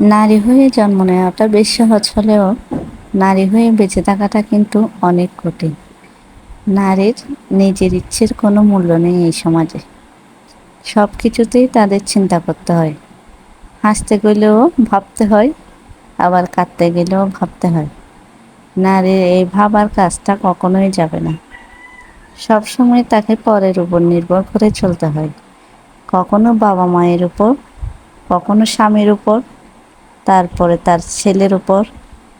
নারী হয়ে জন্ম নেওয়াটা বেশ সহজ হলেও নারী হয়ে বেঁচে থাকাটা কিন্তু অনেক কঠিন। নারীর নিজের ইচ্ছের কোনো মূল্য নেই এই সমাজে। সব কিছুতেই তাদের চিন্তা করতে হয়। হাসতে গেলেও ভাবতে হয়, আবার কাঁদতে গেলেও ভাবতে হয়। নারীর এই ভাবার কাজটা কখনোই যাবে না। সব সময় তাকে পরের উপর নির্ভর করে চলতে হয়। কখনো বাবা মায়ের উপর, কখনো স্বামীর উপর তারপরে তার ছেলের উপর।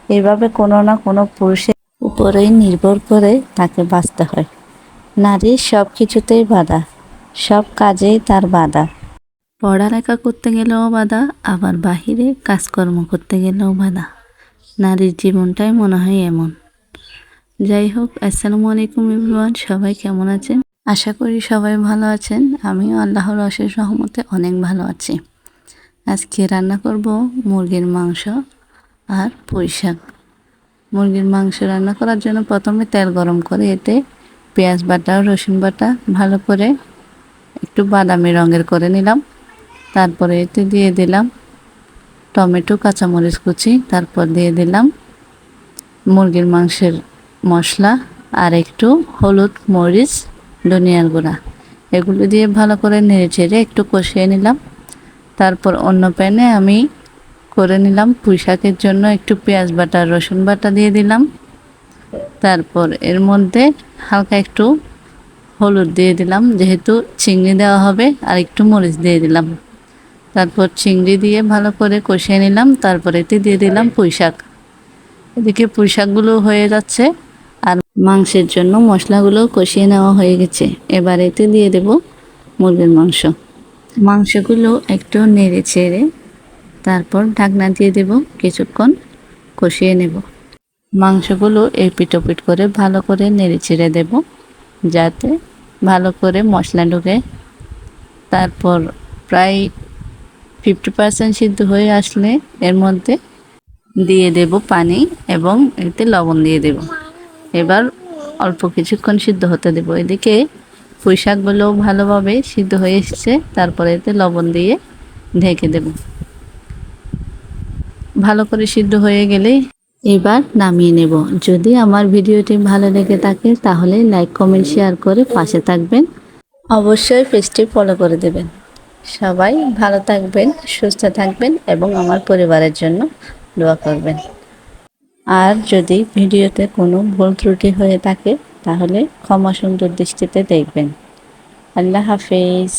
এভাবে কোনো না কোনো পুরুষের উপরেই নির্ভর করে তাকে বাঁচতে হয়। নারীর সব কিছুতেই বাধা, সব কাজেই তার বাধা। পড়ালেখা করতে গেলেও বাধা, আবার বাহিরে কাজকর্ম করতে গেলেও বাধা। নারীর জীবনটাই মনে হয় এমন। যাই হোক, আসসালামু আলাইকুম ইবরান সবাই কেমন আছেন? আশা করি সবাই ভালো আছেন। আমিও আল্লাহর অশেষ রহমতে অনেক ভালো আছি। আজকে রান্না করব মুরগির মাংস আর পুঁই শাক। মুরগির মাংস রান্না করার জন্য প্রথমে তেল গরম করে এতে পেঁয়াজ বাটা, রসুন বাটা ভালো করে একটু বাদামি রঙের করে নিলাম। তারপরে এতে দিয়ে দিলাম টমেটো, কাঁচামরিচ কুচি, তারপর দিয়ে দিলাম মুরগির মাংসের মশলা আর একটু হলুদ মরিচ, ধনিয়ার গুঁড়া। এগুলো দিয়ে ভালো করে নেড়ে চেড়ে একটু কষিয়ে নিলাম। তারপর অন্য প্যানে আমি করে নিলাম পুঁই শাকের জন্য একটু পেঁয়াজ বাটা, রসুন বাটা দিয়ে দিলাম। তারপর এর মধ্যে হালকা একটু হলুদ দিয়ে দিলাম, যেহেতু চিংড়ি দেওয়া হবে, আর একটু মরিচ দিয়ে দিলাম। তারপর চিংড়ি দিয়ে ভালো করে কষিয়ে নিলাম, তারপর এতে দিয়ে দিলাম পুঁই শাক এদিকে পুঁই শাকগুলো হয়ে যাচ্ছে, আর মাংসের জন্য মশলাগুলো কষিয়ে নেওয়া হয়ে গেছে। এবার এতে দিয়ে দেব মুরগির মাংস। মাংসগুলো একটু নেড়ে ছেড়ে তারপর ঢাকনা দিয়ে দেব, কিছুক্ষণ কষিয়ে নেব। মাংসগুলো এই পিটোপিট করে ভালো করে নেড়ে ছেড়ে দেব, যাতে ভালো করে মশলা ঢুকে। তারপর প্রায় ফিফটি পার্সেন্ট সিদ্ধ হয়ে আসলে এর মধ্যে দিয়ে দেব পানি এবং এতে লবণ দিয়ে দেব। এবার অল্প কিছুক্ষণ সিদ্ধ হতে দেব। এদিকে পুঁই শাকগুলোও ভালোভাবে সিদ্ধ হয়ে এসেছে। তারপরে এতে লবণ দিয়ে ঢেকে দেব। ভালো করে সিদ্ধ হয়ে গেলে এবার নামিয়ে নেব। যদি আমার ভিডিওটি ভালো লেগে থাকে তাহলে লাইক, কমেন্ট, শেয়ার করে পাশে থাকবেন। অবশ্যই পেজটি ফলো করে দেবেন। সবাই ভালো থাকবেন, সুস্থ থাকবেন এবং আমার পরিবারের জন্য দোয়া করবেন। আর যদি ভিডিওতে কোনো ভুল ত্রুটি হয়ে থাকে তাহলে ক্ষমা সুন্দর দৃষ্টিতে দেখবেন। আল্লাহ হাফেজ।